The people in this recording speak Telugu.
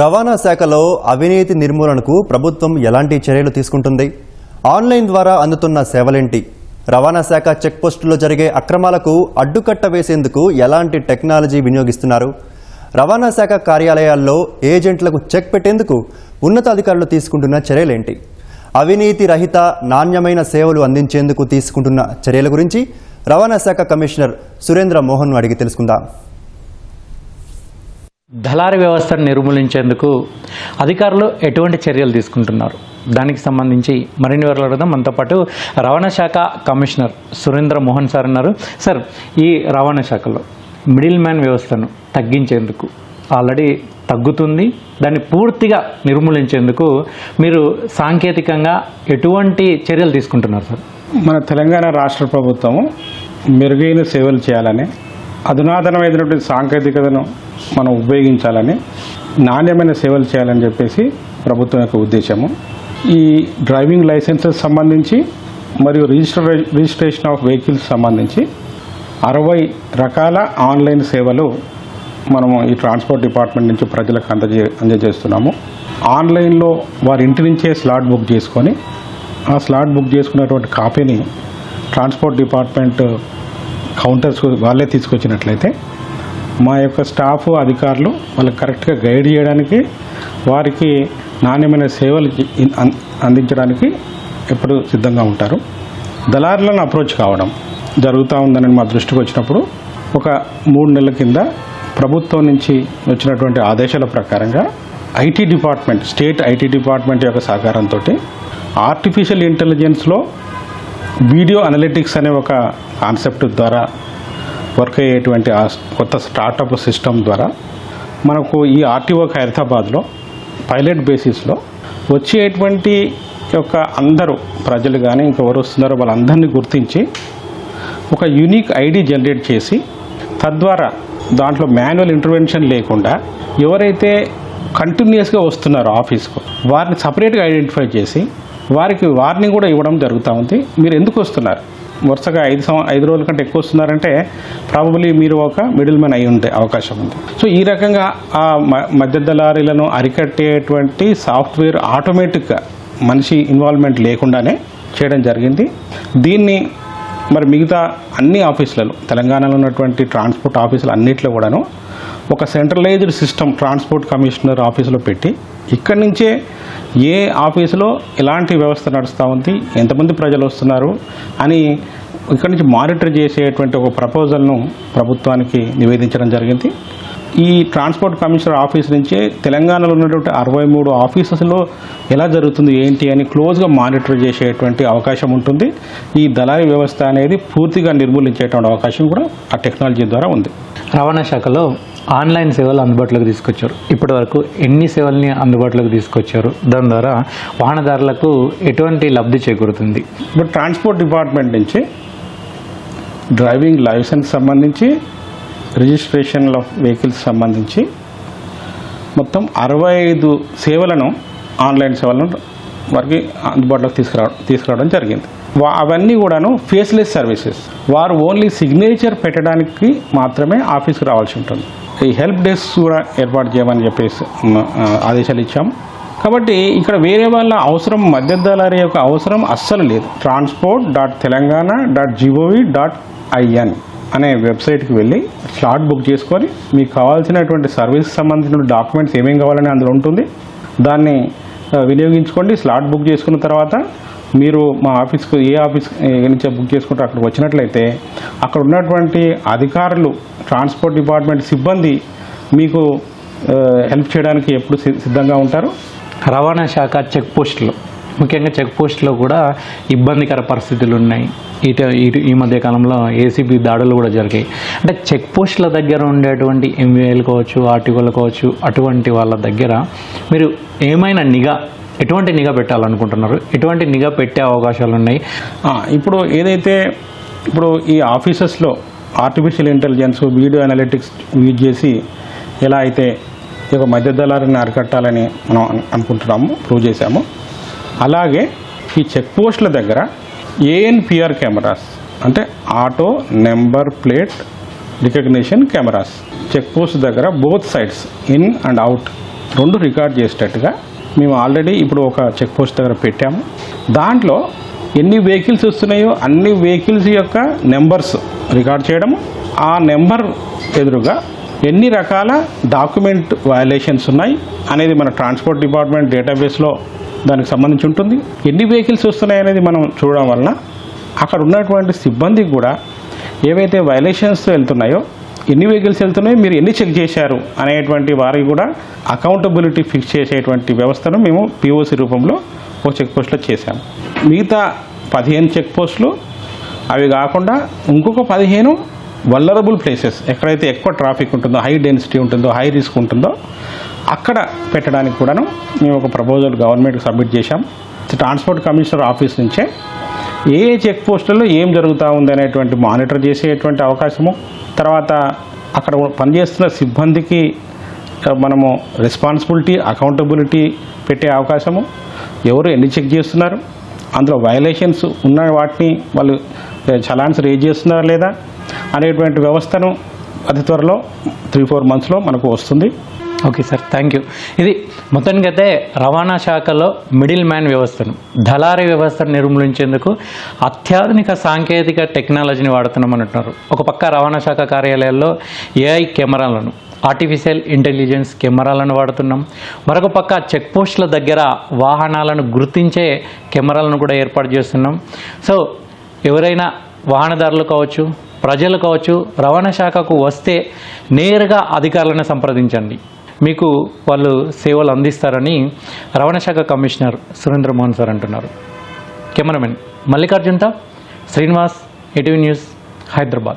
రవాణా శాఖలో అవినీతి నిర్మూలనకు ప్రభుత్వం ఎలాంటి చర్యలు తీసుకుంటుంది? ఆన్లైన్ ద్వారా అందుతున్న సేవలేంటి? రవాణా శాఖ చెక్ పోస్టులో జరిగే అక్రమాలకు అడ్డుకట్ట వేసేందుకు ఎలాంటి టెక్నాలజీ వినియోగిస్తున్నారు? రవాణా శాఖ కార్యాలయాల్లో ఏజెంట్లకు చెక్ పెట్టేందుకు ఉన్నతాధికారులు తీసుకుంటున్న చర్యలేంటి? అవినీతి రహిత నాణ్యమైన సేవలు అందించేందుకు తీసుకుంటున్న చర్యల గురించి రవాణా శాఖ కమిషనర్ సురేంద్ర మోహన్ను అడిగి తెలుసుకుందాం. దళారీ వ్యవస్థను నిర్మూలించేందుకు అధికారులు ఎటువంటి చర్యలు తీసుకుంటున్నారు? దానికి సంబంధించి మరిన్ని వివరాలు అడుగుదాం. మనతో పాటు రవాణా శాఖ కమిషనర్ సురేంద్ర మోహన్ సార్ ఉన్నారు. సార్ ఈ రవాణా శాఖలో మిడిల్ మ్యాన్ వ్యవస్థను తగ్గించేందుకు ఆల్రెడీ తగ్గుతుంది. దాన్ని పూర్తిగా నిర్మూలించేందుకు మీరు సాంకేతికంగా ఎటువంటి చర్యలు తీసుకుంటున్నారు సార్? మన తెలంగాణ రాష్ట్ర ప్రభుత్వము మెరుగైన సేవలు చేయాలని అధునాతనమైనటువంటి సాంకేతికతను మనం ఉపయోగించాలని నాణ్యమైన సేవలు చేయాలని చెప్పేసి ప్రభుత్వం యొక్క ఉద్దేశము. ఈ డ్రైవింగ్ లైసెన్సెస్ సంబంధించి మరియు రిజిస్టర్ రిజిస్ట్రేషన్ ఆఫ్ వెహికల్స్ సంబంధించి అరవై రకాల ఆన్లైన్ సేవలు మనము ఈ ట్రాన్స్పోర్ట్ డిపార్ట్మెంట్ నుంచి ప్రజలకు అందజే అందజేస్తున్నాము. ఆన్లైన్లో వారి ఇంటి నుంచే స్లాట్ బుక్ చేసుకొని ఆ స్లాట్ బుక్ చేసుకున్నటువంటి కాపీని ట్రాన్స్పోర్ట్ డిపార్ట్మెంట్ కౌంటర్స్ వాళ్ళే తీసుకొచ్చినట్లయితే మా యొక్క స్టాఫ్ అధికారులు వాళ్ళకి కరెక్ట్గా గైడ్ చేయడానికి వారికి నాణ్యమైన సేవలు అందించడానికి ఎప్పుడు సిద్ధంగా ఉంటారు. దళారులను అప్రోచ్ కావడం జరుగుతూ ఉందని మా దృష్టికి వచ్చినప్పుడు ఒక మూడు నెలల కింద ప్రభుత్వం నుంచి వచ్చినటువంటి ఆదేశాల ప్రకారంగా IT department state IT department యొక్క సహకారంతో ఆర్టిఫిషియల్ ఇంటెలిజెన్స్లో వీడియో అనలిటిక్స్ అనే ఒక కాన్సెప్ట్ ద్వారా వర్క్ అయ్యేటువంటి కొత్త స్టార్టప్ సిస్టమ్ ద్వారా మనకు ఈ ఆర్టీఓ హైదరాబాద్లో పైలట్ బేసిస్లో వచ్చేటువంటి యొక్క అందరూ ప్రజలు కానీ ఇంకెవరు వస్తున్నారో వాళ్ళందరినీ గుర్తించి ఒక యూనిక్ ఐడి జనరేట్ చేసి తద్వారా దాంట్లో మాన్యువల్ ఇంటర్వెన్షన్ లేకుండా ఎవరైతే కంటిన్యూస్గా వస్తున్నారో ఆఫీస్కు వారిని సపరేట్గా ఐడెంటిఫై చేసి వారికి వార్నింగ్ కూడా ఇవ్వడం జరుగుతూ ఉంది. మీరు ఎందుకు వస్తున్నారు? వరుసగా ఐదు సంవ ఐదు రోజుల కంటే ఎక్కువ వస్తున్నారంటే ప్రాబబ్లీ మీరు ఒక మిడిల్ మ్యాన్ అయి ఉండే అవకాశం ఉంది. సో ఈ రకంగా ఆ మ- మధ్య దళారీలను అరికట్టేటువంటి సాఫ్ట్వేర్ ఆటోమేటిక్గా మనిషి ఇన్వాల్వ్మెంట్ లేకుండానే చేయడం జరిగింది. దీన్ని మరి మిగతా అన్ని ఆఫీసులలో తెలంగాణలో ఉన్నటువంటి ట్రాన్స్పోర్ట్ ఆఫీసులు అన్నిట్లో కూడాను ఒక సెంట్రలైజ్డ్ సిస్టమ్ ట్రాన్స్పోర్ట్ కమిషనర్ ఆఫీసులో పెట్టి ఇక్కడి నుంచే ఏ ఆఫీసులో ఎలాంటి వ్యవస్థ నడుస్తూ ఉంది ఎంతమంది ప్రజలు వస్తున్నారు అని ఇక్కడి నుంచి మానిటర్ చేసేటువంటి ఒక ప్రపోజల్ను ప్రభుత్వానికి నివేదించడం జరిగింది. ఈ ట్రాన్స్పోర్ట్ కమిషనర్ ఆఫీస్ నుంచే తెలంగాణలో ఉన్నటువంటి అరవై మూడు ఆఫీసెస్లో ఎలా జరుగుతుంది ఏంటి అని క్లోజ్గా మానిటర్ చేసేటువంటి అవకాశం ఉంటుంది. ఈ దళారీ వ్యవస్థ అనేది పూర్తిగా నిర్మూలించేటువంటి అవకాశం కూడా ఆ టెక్నాలజీ ద్వారా ఉంది. రవాణా శాఖలో ఆన్లైన్ సేవలు అందుబాటులోకి తీసుకొచ్చారు. ఇప్పటి వరకు ఎన్ని సేవల్ని అందుబాటులోకి తీసుకొచ్చారు? దాని ద్వారా వాహనదారులకు ఎటువంటి లబ్ధి చేకూరుతుంది? ఇప్పుడు ట్రాన్స్పోర్ట్ డిపార్ట్మెంట్ నుంచి డ్రైవింగ్ లైసెన్స్ సంబంధించి రిజిస్ట్రేషన్ ఆఫ్ వెహికల్స్ సంబంధించి మొత్తం అరవై ఐదు సేవలను ఆన్లైన్ సేవలను వారికి అందుబాటులోకి తీసుకురావడం తీసుకురావడం జరిగింది. అవన్నీ కూడాను ఫేస్లెస్ సర్వీసెస్ వారు ఓన్లీ సిగ్నేచర్ పెట్టడానికి మాత్రమే ఆఫీస్కి రావాల్సి ఉంటుంది. ఈ హెల్ప్ డెస్క్ కూడా ఏర్పాటు చేయమని చెప్పేసి ఆదేశాలు ఇచ్చాం కాబట్టి ఇక్కడ వేరే వాళ్ళ అవసరం మధ్య దళారి యొక్క అవసరం అస్సలు లేదు. Transport dot Telangana dot GOV dot IN అనే వెబ్సైట్కి వెళ్ళి స్లాట్ బుక్ చేసుకొని మీకు కావాల్సినటువంటి సర్వీస్ సంబంధించిన డాక్యుమెంట్స్ ఏమేమి కావాలని అందులో ఉంటుంది దాన్ని వినియోగించుకోండి స్లాట్ బుక్ చేసుకున్న తర్వాత మీరు మా ఆఫీస్కు ఏ ఆఫీస్ నుంచి బుక్ చేసుకుంటే అక్కడికి వచ్చినట్లయితే అక్కడ ఉన్నటువంటి అధికారులు ట్రాన్స్పోర్ట్ డిపార్ట్మెంట్ సిబ్బంది మీకు హెల్ప్ చేయడానికి ఎప్పుడు సిద్ధంగా ఉంటారు? రవాణా శాఖ చెక్ పోస్టులు ముఖ్యంగా చెక్ పోస్టులో కూడా ఇబ్బందికర పరిస్థితులు ఉన్నాయి ఇటు ఇటు ఈ మధ్య కాలంలో ఏసీబీ దాడులు కూడా జరిగాయి. అంటే చెక్ పోస్టుల దగ్గర ఉండేటువంటి ఎంవీఏలు కావచ్చు ఆర్టీఓలు కావచ్చు అటువంటి వాళ్ళ దగ్గర మీరు ఏమైనా నిఘా ఎటువంటి నిఘా పెట్టాలనుకుంటున్నారు? ఎటువంటి నిఘా పెట్టే అవకాశాలు ఉన్నాయి ఇప్పుడు ఏదైతే ఇప్పుడు ఈ ఆఫీసెస్లో artificial intelligence video analytics use చేసి ఎలా అయితే ఈ యొక్క మధ్య దళారిని అరికట్టాలని మనం అనుకుంటున్నాము ప్రూవ్ చేశాము. అలాగే ఈ చెక్ పోస్టుల దగ్గర ఏఎన్పిఆర్ కెమెరాస్ అంటే auto number plate recognition cameras check post దగ్గర both sides in and out రెండు రికార్డ్ చేసేటట్టుగా మేము ఆల్రెడీ ఇప్పుడు ఒక చెక్ పోస్ట్ దగ్గర పెట్టాము. దాంట్లో ఎన్ని వెహికల్స్ వస్తున్నాయో అన్ని వెహికల్స్ యొక్క నెంబర్స్ రికార్డ్ చేయడము ఆ నెంబర్ ఎదురుగా ఎన్ని రకాల డాక్యుమెంట్ వయలేషన్స్ ఉన్నాయి అనేది మన ట్రాన్స్పోర్ట్ డిపార్ట్మెంట్ డేటాబేస్లో దానికి సంబంధించి ఉంటుంది. ఎన్ని వెహికల్స్ వస్తున్నాయి అనేది మనం చూడడం వలన అక్కడ ఉన్నటువంటి సిబ్బంది కూడా ఏవైతే వయలేషన్స్ వెళ్తున్నాయో ఎన్ని వెహికల్స్ వెళ్తున్నాయి మీరు ఎన్ని చెక్ చేశారు అనేటువంటి వారికి కూడా అకౌంటబిలిటీ ఫిక్స్ చేసేటువంటి వ్యవస్థను మేము పిఓసి రూపంలో ఒక చెక్ పోస్ట్లో చేశాము. మిగతా పదిహేను చెక్ పోస్టులు అవి కాకుండా ఇంకొక పదిహేను వల్లరబుల్ ప్లేసెస్ ఎక్కడైతే ఎక్కువ ట్రాఫిక్ ఉంటుందో హై డెన్సిటీ ఉంటుందో హై రిస్క్ ఉంటుందో అక్కడ పెట్టడానికి కూడాను మేము ఒక ప్రపోజల్ గవర్నమెంట్కి సబ్మిట్ చేశాం. ట్రాన్స్పోర్ట్ కమిషనర్ ఆఫీస్ నుంచే ఏ ఏ చెక్ పోస్టుల్లో ఏం జరుగుతూ ఉంది అనేటువంటి మానిటర్ చేసేటువంటి అవకాశము తర్వాత అక్కడ పనిచేస్తున్న సిబ్బందికి మనము రెస్పాన్సిబిలిటీ అకౌంటబిలిటీ పెట్టే అవకాశము. ఎవరు ఎన్ని చెక్ చేస్తున్నారు? అందులో వయలేషన్స్ ఉన్న వాటిని వాళ్ళు చలాన్స్ రేజ్ చేస్తున్నారా లేదా అనేటువంటి వ్యవస్థను అతి త్వరలో త్రీ ఫోర్ మంత్స్లో మనకు వస్తుంది. ఓకే సార్ థ్యాంక్ యూ ఇది మొత్తానికైతే రవాణా శాఖలో మిడిల్ మ్యాన్ వ్యవస్థను దళారీ వ్యవస్థను నిర్మూలించేందుకు అత్యాధునిక సాంకేతిక టెక్నాలజీని వాడుతున్నాం అంటున్నారు. ఒక పక్క రవాణా శాఖ కార్యాలయాల్లో ఏఐ కెమెరాలను ఆర్టిఫిషియల్ ఇంటెలిజెన్స్ కెమెరాలను వాడుతున్నాం. మరొక పక్క చెక్ పోస్టుల దగ్గర వాహనాలను గుర్తించే కెమెరాలను కూడా ఏర్పాటు చేస్తున్నాం. సో ఎవరైనా వాహనదారులు కావచ్చు ప్రజలు కావచ్చు రవాణా శాఖకు వస్తే నేరుగా అధికారులను సంప్రదించండి. మీకు వాళ్ళు సేవలు అందిస్తారని రవాణా శాఖ కమిషనర్ సురేంద్ర మోహన్ సార్ అంటున్నారు. కెమెరామెన్ మల్లికార్జున్తో శ్రీనివాస్ ఎటీవీ న్యూస్ హైదరాబాద్.